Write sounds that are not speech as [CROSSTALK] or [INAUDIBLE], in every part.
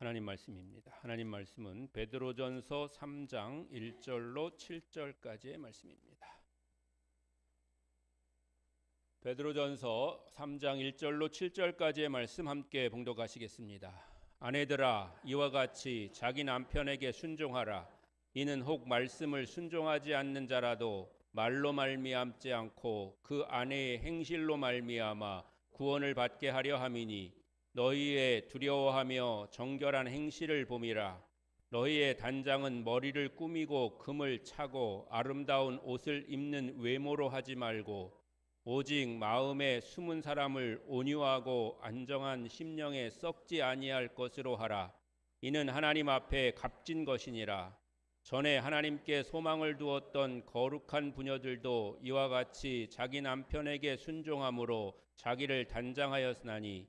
하나님 말씀입니다. 하나님 말씀은 베드로전서 3장 1절로 7절까지의 말씀입니다. 베드로전서 3장 1절로 7절까지의 말씀 함께 봉독하시겠습니다. 아내들아 이와 같이 자기 남편에게 순종하라 이는 혹 말씀을 순종하지 않는 자라도 말로 말미암지 않고 그 아내의 행실로 말미암아 구원을 받게 하려 함이니 너희의 두려워하며 정결한 행실을 봄이라. 너희의 단장은 머리를 꾸미고 금을 차고 아름다운 옷을 입는 외모로 하지 말고 오직 마음에 숨은 사람을 온유하고 안정한 심령에 썩지 아니할 것으로 하라. 이는 하나님 앞에 값진 것이니라. 전에 하나님께 소망을 두었던 거룩한 부녀들도 이와 같이 자기 남편에게 순종함으로 자기를 단장하였으나니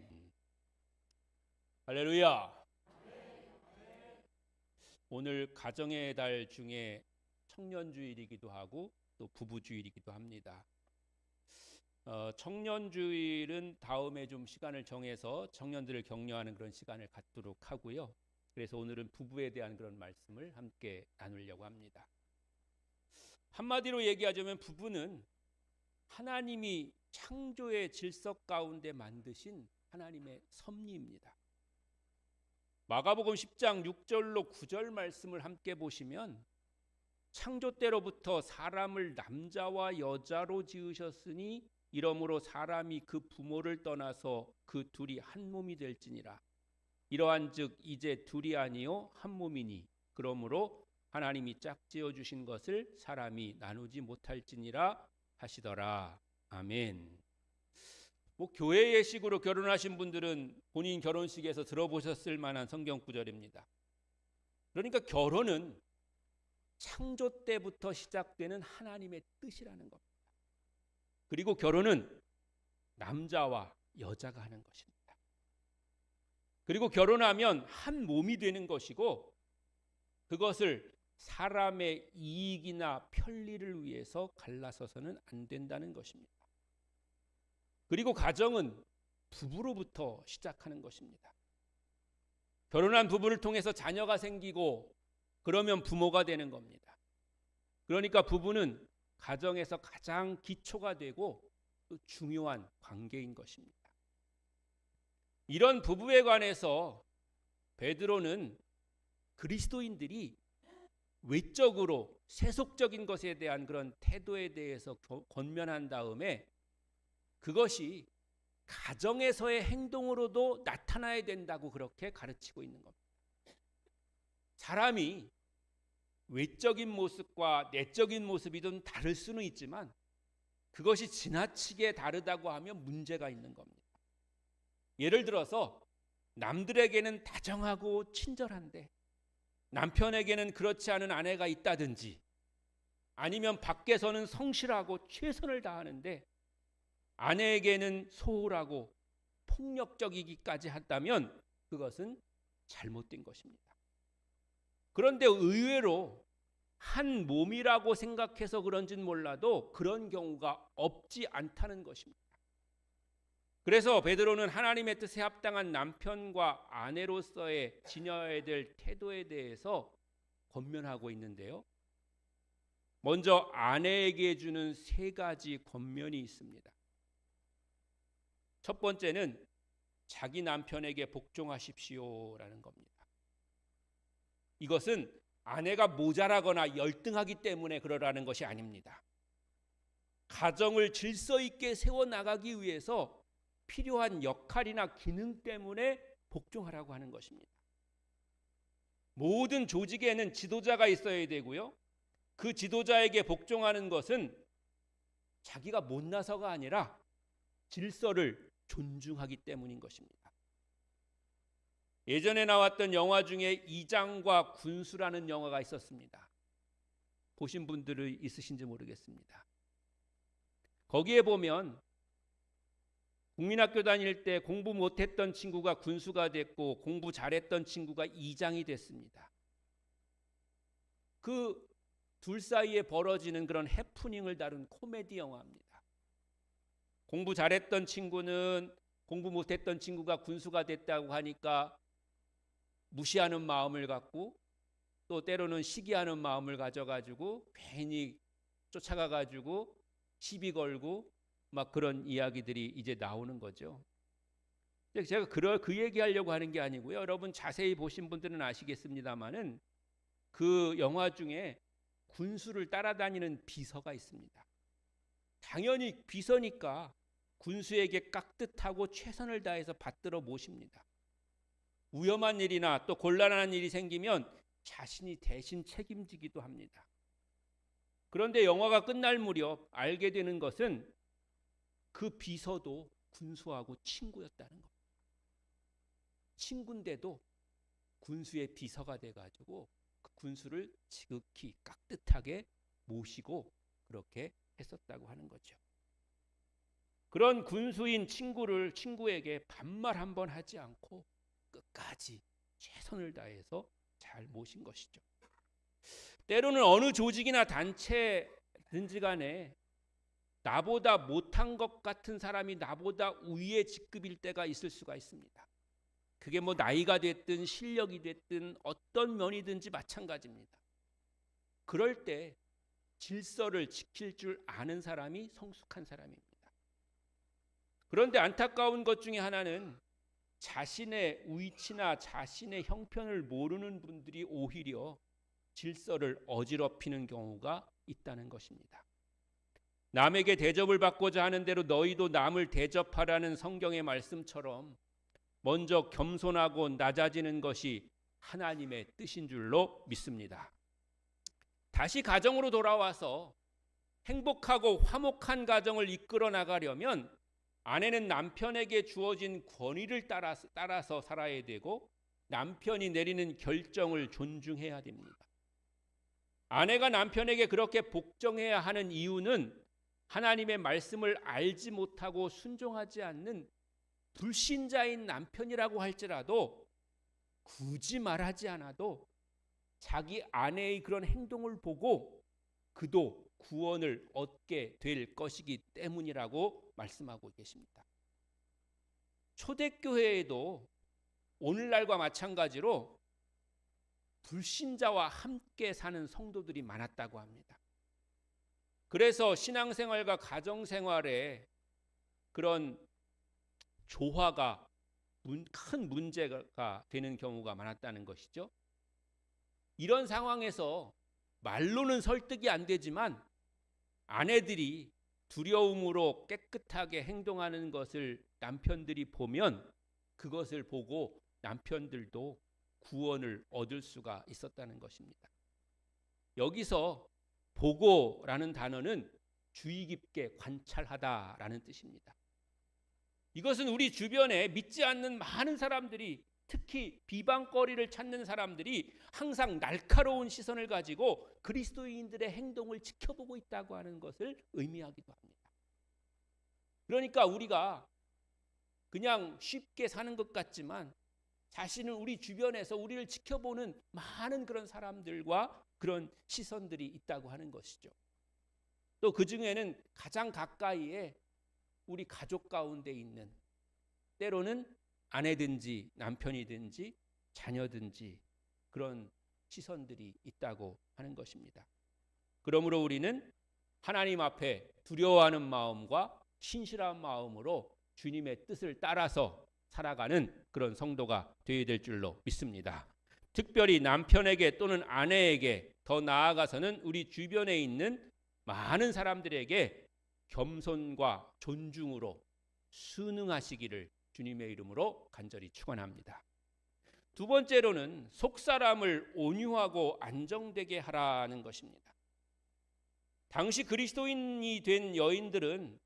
할렐루야 오늘 가정의 달 중에 청년 주일이기도 하고 또 부부 주일이기도 합니다 어, 청년 주일은 다음에 좀 시간을 정해서 청년들을 격려하는 그런 시간을 갖도록 하고요. 그래서 오늘은 부부에 대한 그런 말씀을 함께 나누려고 합니다. 한마디로 얘기하자면 부부는 하나님이 창조의 질서 가운데 만드신 하나님의 섭리입니다. 마가복음 10장 6절로 9절 말씀을 함께 보시면 창조 때로부터 사람을 남자와 여자로 지으셨으니 이러므로 사람이 그 부모를 떠나서 그 둘이 한 몸이 될지니라. 이러한즉 이제 둘이 아니요 한 몸이니 그러므로 하나님이 짝지어 주신 것을 사람이 나누지 못할지니라 하시더라. 아멘. 뭐 교회 예식으로 결혼하신 분들은 본인 결혼식에서 들어보셨을 만한 성경 구절입니다. 그러니까 결혼은 창조 때부터 시작되는 하나님의 뜻이라는 겁니다. 그리고 결혼은 남자와 여자가 하는 것입니다. 그리고 결혼하면 한 몸이 되는 것이고 그것을 사람의 이익이나 편리를 위해서 갈라서서는 안 된다는 것입니다. 그리고 가정은 부부로부터 시작하는 것입니다. 결혼한 부부를 통해서 자녀가 생기고 그러면 부모가 되는 겁니다. 그러니까 부부는 가정에서 가장 기초가 되고 또 중요한 관계인 것입니다. 이런 부부에 관해서 베드로는 그리스도인들이 외적으로 세속적인 것에 대한 그런 태도에 대해서 권면한 다음에 그것이 가정에서의 행동으로도 나타나야 된다고 그렇게 가르치고 있는 겁니다. 사람이 외적인 모습과 내적인 모습이 좀 다를 수는 있지만 그것이 지나치게 다르다고 하면 문제가 있는 겁니다. 예를 들어서 남들에게는 다정하고 친절한데 남편에게는 그렇지 않은 아내가 있다든지 아니면 밖에서는 성실하고 최선을 다하는데 아내에게는 소홀하고 폭력적이기까지 한다면 그것은 잘못된 것입니다. 그런데 의외로 한 몸이라고 생각해서 그런지는 몰라도 그런 경우가 없지 않다는 것입니다. 그래서 베드로는 하나님의 뜻에 합당한 남편과 아내로서의 지녀야 될 태도에 대해서 권면하고 있는데요. 먼저 아내에게 주는 세 가지 권면이 있습니다. 첫 번째는 자기 남편에게 복종하십시오라는 겁니다. 이것은 아내가 모자라거나 열등하기 때문에 그러라는 것이 아닙니다. 가정을 질서 있게 세워 나가기 위해서 필요한 역할이나 기능 때문에 복종하라고 하는 것입니다. 모든 조직에는 지도자가 있어야 되고요. 그 지도자에게 복종하는 것은 자기가 못나서가 아니라 질서를 존중하기 때문인 것입니다. 예전에 나왔던 영화 중에 이장과 군수라는 영화가 있었습니다. 보신 분들이 있으신지 모르겠습니다. 거기에 보면 국민학교 다닐 때 공부 못했던 친구가 군수가 됐고 공부 잘했던 친구가 이장이 됐습니다. 그 둘 사이에 벌어지는 그런 해프닝을 다룬 코미디 영화입니다. 공부 잘했던 친구는 공부 못했던 친구가 군수가 됐다고 하니까 무시하는 마음을 갖고 또 때로는 시기하는 마음을 가져가지고 괜히 쫓아가가지고 시비 걸고 막 그런 이야기들이 이제 나오는 거죠. 제가 그, 그 얘기하려고 하는 게 아니고요. 여러분 자세히 보신 분들은 아시겠습니다만은 그 영화 중에 군수를 따라다니는 비서가 있습니다. 당연히 비서니까 군수에게 깍듯하고 최선을 다해서 받들어 모십니다. 위험한 일이나 또 곤란한 일이 생기면 자신이 대신 책임지기도 합니다. 그런데 영화가 끝날 무렵 알게 되는 것은 그 비서도 군수하고 친구였다는 겁니다. 친구인데도 군수의 비서가 돼가지고 그 군수를 지극히 깍듯하게 모시고 그렇게 했었다고 하는 거죠. 그런 군수인 친구를 친구에게 반말 한 번 하지 않고 끝까지 최선을 다해서 잘 모신 것이죠. 때로는 어느 조직이나 단체든지 간에 나보다 못한 것 같은 사람이 나보다 위의 직급일 때가 있을 수가 있습니다. 그게 뭐 나이가 됐든 실력이 됐든 어떤 면이든지 마찬가지입니다. 그럴 때 질서를 지킬 줄 아는 사람이 성숙한 사람입니다. 그런데 안타까운 것 중에 하나는 자신의 위치나 자신의 형편을 모르는 분들이 오히려 질서를 어지럽히는 경우가 있다는 것입니다. 남에게 대접을 받고자 하는 대로 너희도 남을 대접하라는 성경의 말씀처럼 먼저 겸손하고 낮아지는 것이 하나님의 뜻인 줄로 믿습니다. 다시 가정으로 돌아와서 행복하고 화목한 가정을 이끌어 나가려면 아내는 남편에게 주어진 권위를 따라서, 따라서 살아야 되고 남편이 내리는 결정을 존중해야 됩니다. 아내가 남편에게 그렇게 복종해야 하는 이유는 하나님의 말씀을 알지 못하고 순종하지 않는 불신자인 남편이라고 할지라도 굳이 말하지 않아도 자기 아내의 그런 행동을 보고 그도 구원을 얻게 될 것이기 때문이라고 말씀하고 계십니다. 초대교회에도 오늘날과 마찬가지로 불신자와 함께 사는 성도들이 많았다고 합니다. 그래서 신앙생활과 가정생활에 그런 조화가 큰 문제가 되는 경우가 많았다는 것이죠. 이런 상황에서 말로는 설득이 안 되지만 아내들이 두려움으로 깨끗하게 행동하는 것을 남편들이 보면 그것을 보고 남편들도 구원을 얻을 수가 있었다는 것입니다. 여기서 보고라는 단어는 주의 깊게 관찰하다라는 뜻입니다. 이것은 우리 주변에 믿지 않는 많은 사람들이 특히 비방거리를 찾는 사람들이 항상 날카로운 시선을 가지고 그리스도인들의 행동을 지켜보고 있다고 하는 것을 의미하기도 합니다. 그러니까 우리가 그냥 쉽게 사는 것 같지만 자신은 우리 주변에서 우리를 지켜보는 많은 그런 사람들과 그런 시선들이 있다고 하는 것이죠. 또 그 중에는 가장 가까이에 우리 가족 가운데 있는 때로는 아내든지 남편이든지 자녀든지 그런 시선들이 있다고 하는 것입니다. 그러므로 우리는 하나님 앞에 두려워하는 마음과 신실한 마음으로 주님의 뜻을 따라서 살아가는 그런 성도가 되어야 될 줄로 믿습니다. 특별히 남편에게 또는 아내에게 더 나아가서는 우리 주변에 있는 많은 사람들에게 겸손과 존중으로 순응하시기를 주님의 이름으로 간절히 축원합니다. 두 번째로는 속 사람을 온유하고 안정되게 하라는 것입니다. 당시 그리스도인이 된 여인들은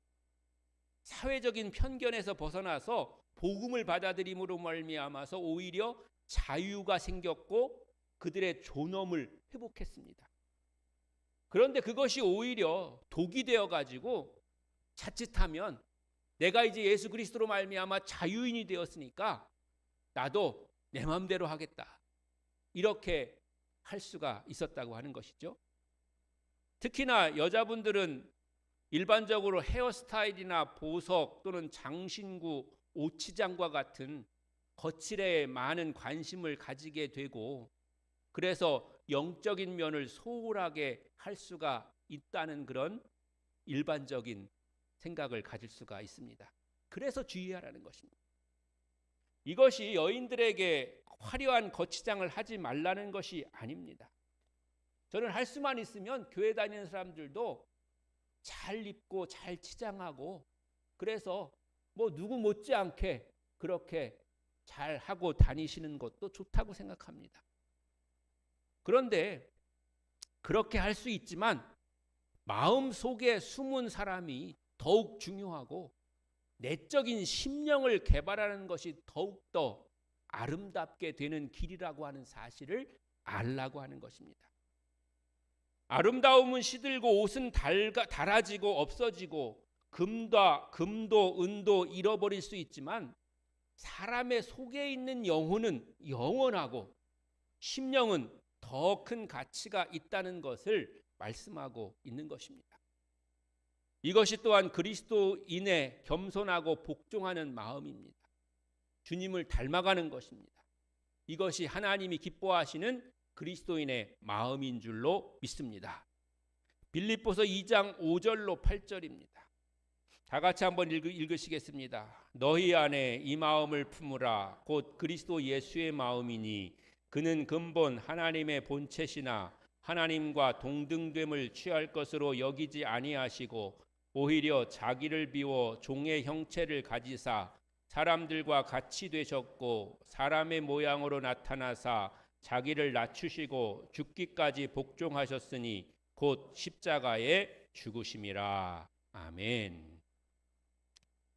사회적인 편견에서 벗어나서 복음을 받아들임으로 말미암아서 오히려 자유가 생겼고 그들의 존엄을 회복했습니다. 그런데 그것이 오히려 독이 되어 가지고 자칫하면 내가 이제 예수 그리스도로 말미암아 자유인이 되었으니까 나도 내 마음대로 하겠다. 이렇게 할 수가 있었다고 하는 것이죠. 특히나 여자분들은 일반적으로 헤어스타일이나 보석 또는 장신구, 오치장과 같은 거칠에 많은 관심을 가지게 되고 그래서 영적인 면을 소홀하게 할 수가 있다는 그런 일반적인 생각을 가질 수가 있습니다. 그래서 주의하라는 것입니다. 이것이 여인들에게 화려한 거치장을 하지 말라는 것이 아닙니다. 저는 할 수만 있으면 교회 다니는 사람들도 잘 입고 잘 치장하고 그래서 뭐 누구 못지않게 그렇게 잘 하고 다니시는 것도 좋다고 생각합니다. 그런데 그렇게 할 수 있지만 마음 속에 숨은 사람이 더욱 중요하고 내적인 심령을 개발하는 것이 더욱더 아름답게 되는 길이라고 하는 사실을 알라고 하는 것입니다. 아름다움은 시들고 옷은 닳아, 닳아지고 없어지고 금도 금도 은도 잃어버릴 수 있지만 사람의 속에 있는 영혼은 영원하고 심령은 더 큰 가치가 있다는 것을 말씀하고 있는 것입니다. 이것이 또한 그리스도인의 겸손하고 복종하는 마음입니다. 주님을 닮아가는 것입니다. 이것이 하나님이 기뻐하시는 그리스도인의 마음인 줄로 믿습니다. 빌립보서 2장 5절로 8절입니다. 다 같이 한번 읽으, 시겠습니다 너희 안에 이 마음을 품으라 곧 그리스도 예수의 마음이니 그는 근본 하나님의 본체시나 하나님과 동등됨을 취할 것으로 여기지 아니하시고 오히려 자기를 비워 종의 형체를 가지사 사람들과 같이 되셨고 사람의 모양으로 나타나사 자기를 낮추시고 죽기까지 복종하셨으니 곧 십자가에 죽으심이라. 아멘.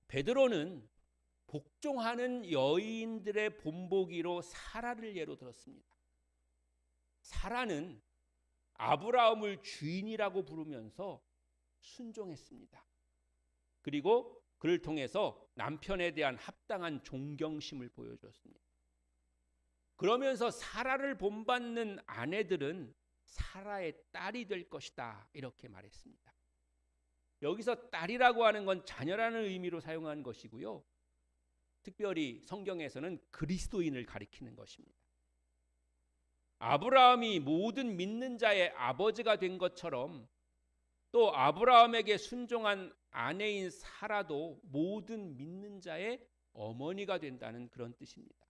베드로는 복종하는 여인들의 본보기로 사라를 예로 들었습니다. 사라는 아브라함을 주인이라고 부르면서 순종했습니다. 그리고 그를 통해서 남편에 대한 합당한 존경심을 보여주었습니다. 그러면서 사라를 본받는 아내들은 사라의 딸이 될 것이다. 이렇게 말했습니다. 여기서 딸이라고 하는 건 자녀라는 의미로 사용한 것이고요. 특별히 성경에서는 그리스도인을 가리키는 것입니다. 아브라함이 모든 믿는 자의 아버지가 된 것처럼 또 아브라함에게 순종한 아내인 사라도 모든 믿는 자의 어머니가 된다는 그런 뜻입니다.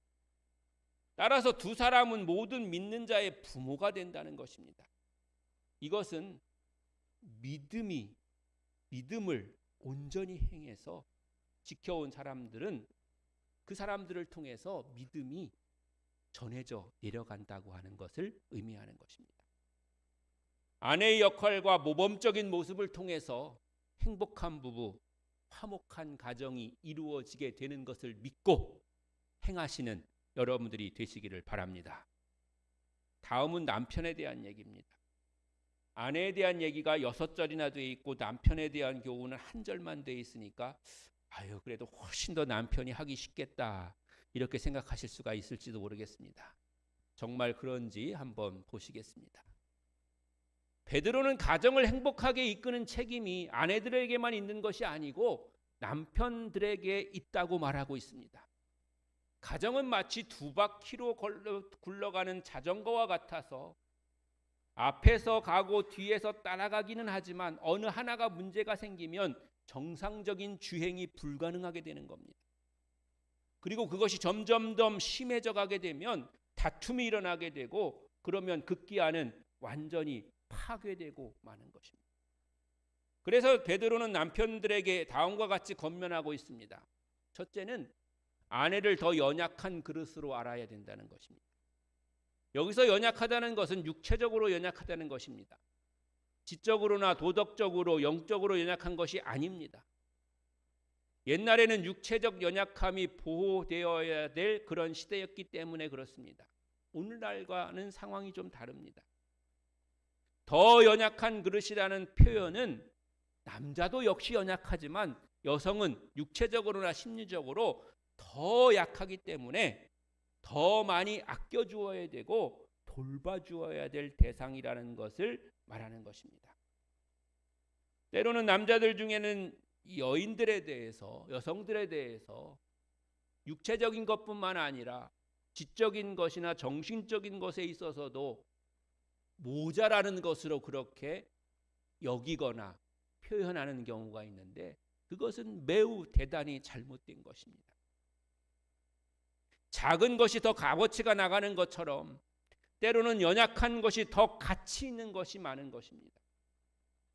따라서 두 사람은 모든 믿는 자의 부모가 된다는 것입니다. 이것은 믿음이 믿음을 온전히 행해서 지켜온 사람들은 그 사람들을 통해서 믿음이 전해져 내려간다고 하는 것을 의미하는 것입니다. 아내의 역할과 모범적인 모습을 통해서 행복한 부부, 화목한 가정이 이루어지게 되는 것을 믿고 행하시는 여러분들이 되시기를 바랍니다. 다음은 남편에 대한 얘기입니다. 아내에 대한 얘기가 여섯 절이나 돼 있고 남편에 대한 교훈은 한 절만 돼 있으니까 아유 그래도 훨씬 더 남편이 하기 쉽겠다 이렇게 생각하실 수가 있을지도 모르겠습니다. 정말 그런지 한번 보시겠습니다. 베드로는 가정을 행복하게 이끄는 책임이 아내들에게만 있는 것이 아니고 남편들에게 있다고 말하고 있습니다. 가정은 마치 두 바퀴로 굴러가는 자전거와 같아서 앞에서 가고 뒤에서 따라가기는 하지만 어느 하나가 문제가 생기면 정상적인 주행이 불가능하게 되는 겁니다. 그리고 그것이 점점 더 심해져 가게 되면 다툼이 일어나게 되고 그러면 급기야는 완전히 파괴되고 마는 것입니다. 그래서 베드로는 남편들에게 다음과 같이 권면하고 있습니다. 첫째는 아내를 더 연약한 그릇으로 알아야 된다는 것입니다. 여기서 연약하다는 것은 육체적으로 연약하다는 것입니다. 지적으로나 도덕적으로 영적으로 연약한 것이 아닙니다. 옛날에는 육체적 연약함이 보호되어야 될 그런 시대였기 때문에 그렇습니다. 오늘날과는 상황이 좀 다릅니다. 더 연약한 그릇이라는 표현은 남자도 역시 연약하지만 여성은 육체적으로나 심리적으로 더 약하기 때문에 더 많이 아껴 주어야 되고 돌봐 주어야 될 대상이라는 것을 말하는 것입니다. 때로는 남자들 중에는 여인들에 대해서 여성들에 대해서 육체적인 것뿐만 아니라 지적인 것이나 정신적인 것에 있어서도 모자라는 것으로 그렇게 여기거나 표현하는 경우가 있는데 그것은 매우 대단히 잘못된 것입니다. 작은 것이 더 값어치가 나가는 것처럼 때로는 연약한 것이 더 가치 있는 것이 많은 것입니다.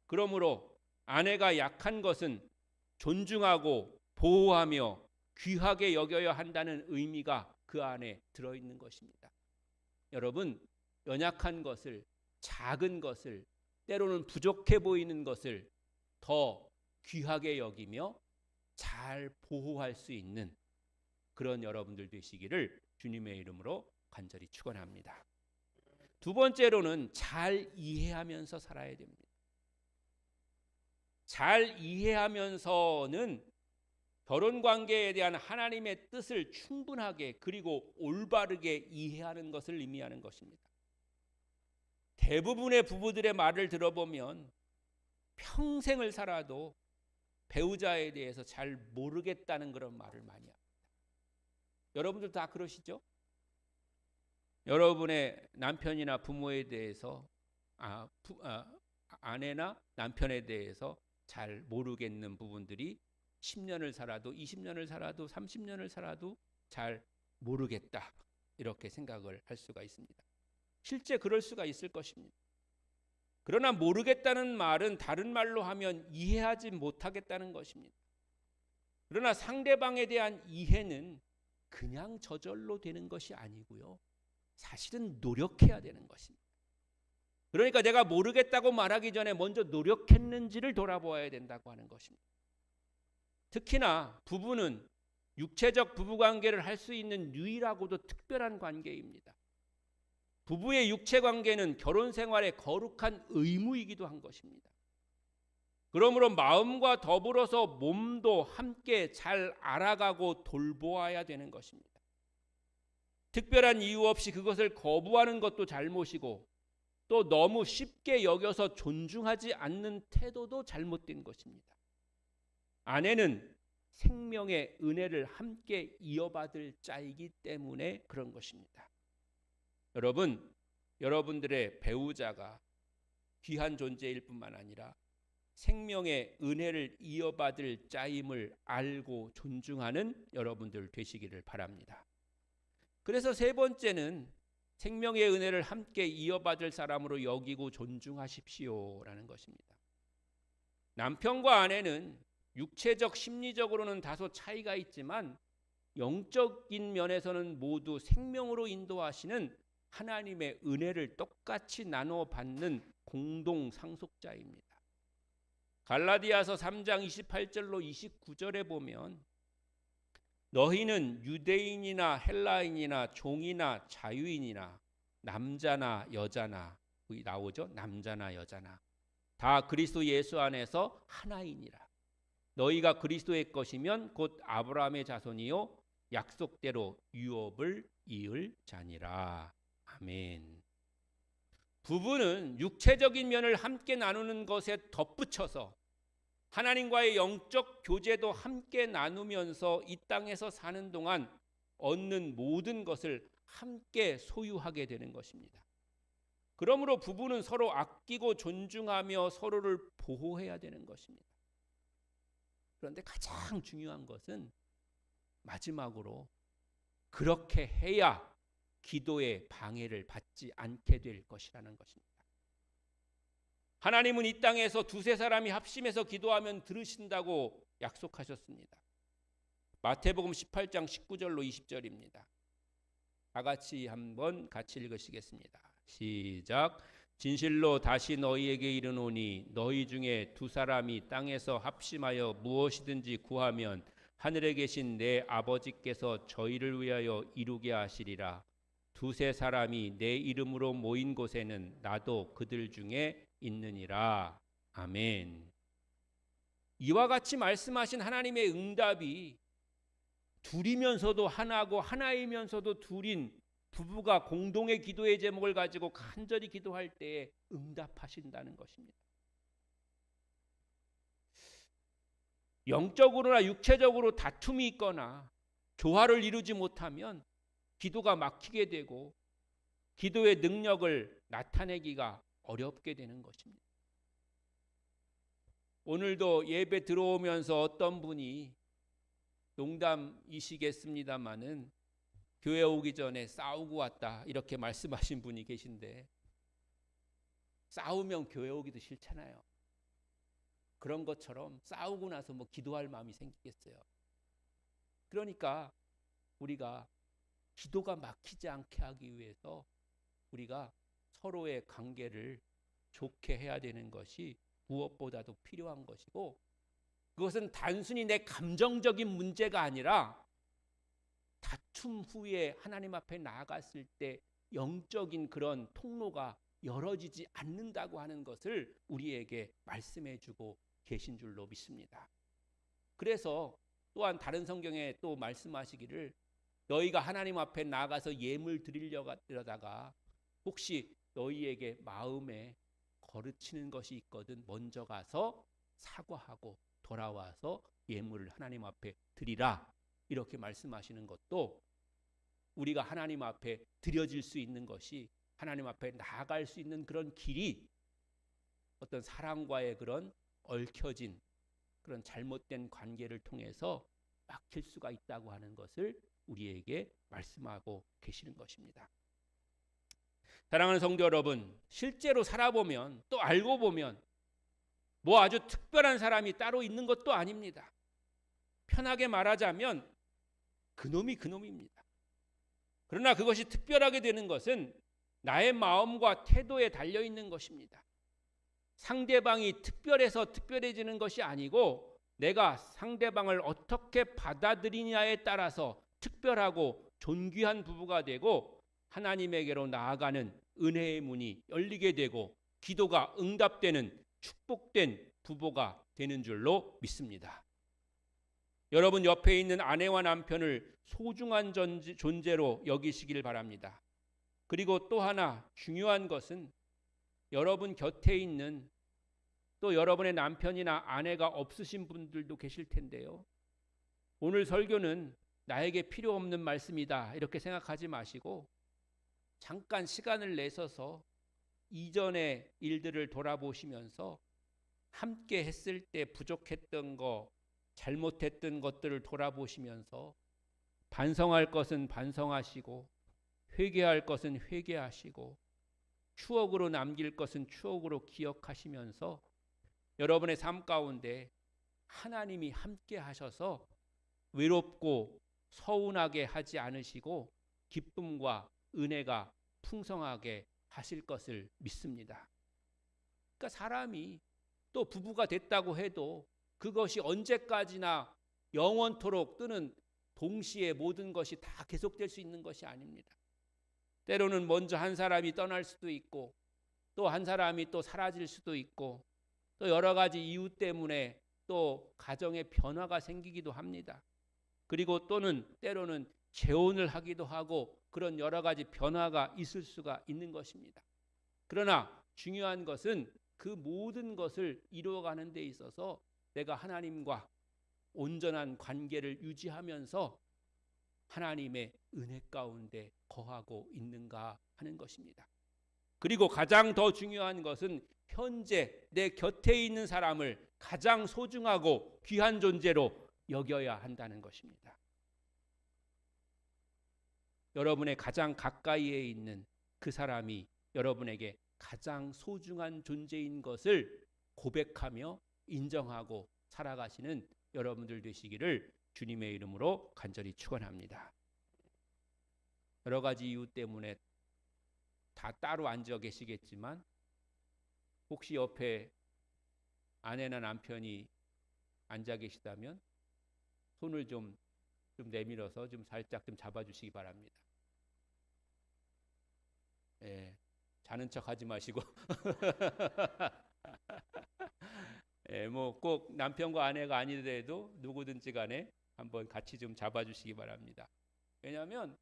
그러므로 아내가 약한 것은 존중하고 보호하며 귀하게 여겨야 한다는 의미가 그 안에 들어 있는 것입니다. 여러분, 연약한 것을 작은 것을 때로는 부족해 보이는 것을 더 귀하게 여기며 잘 보호할 수 있는 그런 여러분들 되시기를 주님의 이름으로 간절히 축원합니다. 두 번째로는 잘 이해하면서 살아야 됩니다. 잘 이해하면서는 결혼 관계에 대한 하나님의 뜻을 충분하게 그리고 올바르게 이해하는 것을 의미하는 것입니다. 대부분의 부부들의 말을 들어보면 평생을 살아도 배우자에 대해서 잘 모르겠다는 그런 말을 많이 합니다. 여러분들 다 그러시죠? 여러분의 남편이나 부모에 대해서 아, 부, 아, 아내나 남편에 대해서 잘 모르겠는 부분들이 10년을 살아도 20년을 살아도 30년을 살아도 잘 모르겠다. 이렇게 생각을 할 수가 있습니다. 실제 그럴 수가 있을 것입니다. 그러나 모르겠다는 말은 다른 말로 하면 이해하지 못하겠다는 것입니다. 그러나 상대방에 대한 이해는 그냥 저절로 되는 것이 아니고요. 사실은 노력해야 되는 것입니다. 그러니까 내가 모르겠다고 말하기 전에 먼저 노력했는지를 돌아보아야 된다고 하는 것입니다. 특히나 부부는 육체적 부부 관계를 할 수 있는 유일하고도 특별한 관계입니다. 부부의 육체 관계는 결혼 생활의 거룩한 의무이기도 한 것입니다. 그러므로 마음과 더불어서 몸도 함께 잘 알아가고 돌보아야 되는 것입니다. 특별한 이유 없이 그것을 거부하는 것도 잘못이고 또 너무 쉽게 여겨서 존중하지 않는 태도도 잘못된 것입니다. 아내는 생명의 은혜를 함께 이어받을 자이기 때문에 그런 것입니다. 여러분, 여러분들의 배우자가 귀한 존재일 뿐만 아니라 생명의 은혜를 이어받을 자임을 알고 존중하는 여러분들 되시기를 바랍니다. 그래서 세 번째는 생명의 은혜를 함께 이어받을 사람으로 여기고 존중하십시오라는 것입니다. 남편과 아내는 육체적 심리적으로는 다소 차이가 있지만 영적인 면에서는 모두 생명으로 인도하시는 하나님의 은혜를 똑같이 나눠 받는 공동 상속자입니다. 갈라디아서 3장 28절로 29절에 보면 너희는 유대인이나 헬라인이나 종이나 자유인이나 남자나 여자나 나오죠. 남자나 여자나 다 그리스도 예수 안에서 하나이니라. 너희가 그리스도의 것이면 곧 아브라함의 자손이요 약속대로 유업을 이을 자니라. 아멘. 부부는 육체적인 면을 함께 나누는 것에 덧붙여서 하나님과의 영적 교제도 함께 나누면서 이 땅에서 사는 동안 얻는 모든 것을 함께 소유하게 되는 것입니다. 그러므로 부부는 서로 아끼고 존중하며 서로를 보호해야 되는 것입니다. 그런데 가장 중요한 것은 마지막으로 그렇게 해야 기도의 방해를 받지 않게 될 것이라는 것입니다. 하나님은 이 땅에서 두세 사람이 합심해서 기도하면 들으신다고 약속하셨습니다. 마태복음 18장 19절로 20절입니다. 다 같이 한번 같이 읽으시겠습니다. 시작. 진실로 다시 너희에게 이르노니 너희 중에 두 사람이 땅에서 합심하여 무엇이든지 구하면 하늘에 계신 내 아버지께서 저희를 위하여 이루게 하시리라. 두세 사람이 내 이름으로 모인 곳에는 나도 그들 중에 있느니라. 아멘. 이와 같이 말씀하신 하나님의 응답이 둘이면서도 하나고 하나이면서도 둘인 부부가 공동의 기도의 제목을 가지고 간절히 기도할 때에 응답하신다는 것입니다. 영적으로나 육체적으로 다툼이 있거나 조화를 이루지 못하면 기도가 막히게 되고 기도의 능력을 나타내기가 어렵게 되는 것입니다. 오늘도 예배 들어오면서 어떤 분이 농담이시겠습니다마는 교회 오기 전에 싸우고 왔다 이렇게 말씀하신 분이 계신데 싸우면 교회 오기도 싫잖아요. 그런 것처럼 싸우고 나서 뭐 기도할 마음이 생기겠어요. 그러니까 우리가 기도가 막히지 않게 하기 위해서 우리가 서로의 관계를 좋게 해야 되는 것이 무엇보다도 필요한 것이고 그것은 단순히 내 감정적인 문제가 아니라 다툼 후에 하나님 앞에 나아갔을 때 영적인 그런 통로가 열어지지 않는다고 하는 것을 우리에게 말씀해 주고 계신 줄로 믿습니다. 그래서 또한 다른 성경에 또 말씀하시기를 너희가 하나님 앞에 나가서 예물 드리려다가 혹시 너희에게 마음에 거르치는 것이 있거든 먼저 가서 사과하고 돌아와서 예물을 하나님 앞에 드리라. 이렇게 말씀하시는 것도 우리가 하나님 앞에 드려질 수 있는 것이 하나님 앞에 나아갈 수 있는 그런 길이 어떤 사랑과의 그런 얽혀진 그런 잘못된 관계를 통해서 막힐 수가 있다고 하는 것을 우리에게 말씀하고 계시는 것입니다. 사랑하는 성도 여러분, 실제로 살아보면 또 알고 보면 뭐 아주 특별한 사람이 따로 있는 것도 아닙니다. 편하게 말하자면 그놈이 그놈입니다. 그러나 그것이 특별하게 되는 것은 나의 마음과 태도에 달려 있는 것입니다. 상대방이 특별해서 특별해지는 것이 아니고 내가 상대방을 어떻게 받아들이냐에 따라서 특별하고 존귀한 부부가 되고 하나님에게로 나아가는 은혜의 문이 열리게 되고 기도가 응답되는 축복된 부부가 되는 줄로 믿습니다. 여러분 옆에 있는 아내와 남편을 소중한 존재로 여기시길 바랍니다. 그리고 또 하나 중요한 것은 여러분 곁에 있는 또 여러분의 남편이나 아내가 없으신 분들도 계실 텐데요. 오늘 설교는 나에게 필요 없는 말씀이다. 이렇게 생각하지 마시고 잠깐 시간을 내서서 이전의 일들을 돌아보시면서 함께 했을 때 부족했던 거, 잘못했던 것들을 돌아보시면서 반성할 것은 반성하시고 회개할 것은 회개하시고 추억으로 남길 것은 추억으로 기억하시면서 여러분의 삶 가운데 하나님이 함께 하셔서 외롭고 서운하게 하지 않으시고 기쁨과 은혜가 풍성하게 하실 것을 믿습니다. 그러니까 사람이 또 부부가 됐다고 해도 그것이 언제까지나 영원토록 또는 동시에 모든 것이 다 계속될 수 있는 것이 아닙니다. 때로는 먼저 한 사람이 떠날 수도 있고 또 한 사람이 또 사라질 수도 있고 또 여러 가지 이유 때문에 또 가정의 변화가 생기기도 합니다. 그리고 또는 때로는 재혼을 하기도 하고 그런 여러 가지 변화가 있을 수가 있는 것입니다. 그러나 중요한 것은 그 모든 것을 이루어가는 데 있어서 내가 하나님과 온전한 관계를 유지하면서 하나님의 은혜 가운데 거하고 있는가 하는 것입니다. 그리고 가장 더 중요한 것은 현재 내 곁에 있는 사람을 가장 소중하고 귀한 존재로 여겨야 한다는 것입니다. 여러분의 가장 가까이에 있는 그 사람이 여러분에게 가장 소중한 존재인 것을 고백하며 인정하고 살아가시는 여러분들 되시기를 주님의 이름으로 간절히 축원합니다. 여러 가지 이유 때문에 다 따로 앉아 계시겠지만 혹시 옆에 아내나 남편이 앉아 계시다면 손을 좀, 좀 내밀어서 좀 살짝 좀 잡아주시기 바랍니다. 예, 자는 척 하지 마시고. [LAUGHS] 예, 뭐 꼭 남편과 아내가 아니더라도 누구든지 간에 한번 같이 좀 잡아주시기 바랍니다. 왜냐하면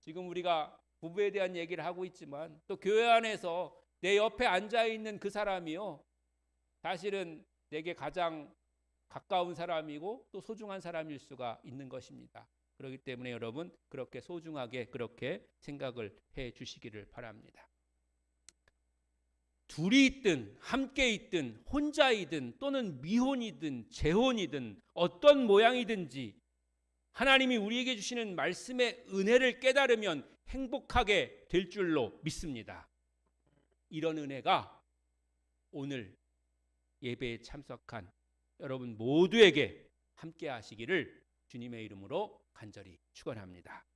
지금 우리가 부부에 대한 얘기를 하고 있지만 또 교회 안에서 내 옆에 앉아 있는 그 사람이요. 사실은 내게 가장 가까운 사람이고 또 소중한 사람일 수가 있는 것입니다. 그렇기 때문에 여러분 그렇게 소중하게 그렇게 생각을 해 주시기를 바랍니다. 둘이 있든 함께 있든 혼자이든 또는 미혼이든 재혼이든 어떤 모양이든지 하나님이 우리에게 주시는 말씀의 은혜를 깨달으면 행복하게 될 줄로 믿습니다. 이런 은혜가 오늘 예배에 참석한 여러분 모두에게 함께 하시기를 주님의 이름으로 간절히 축원합니다.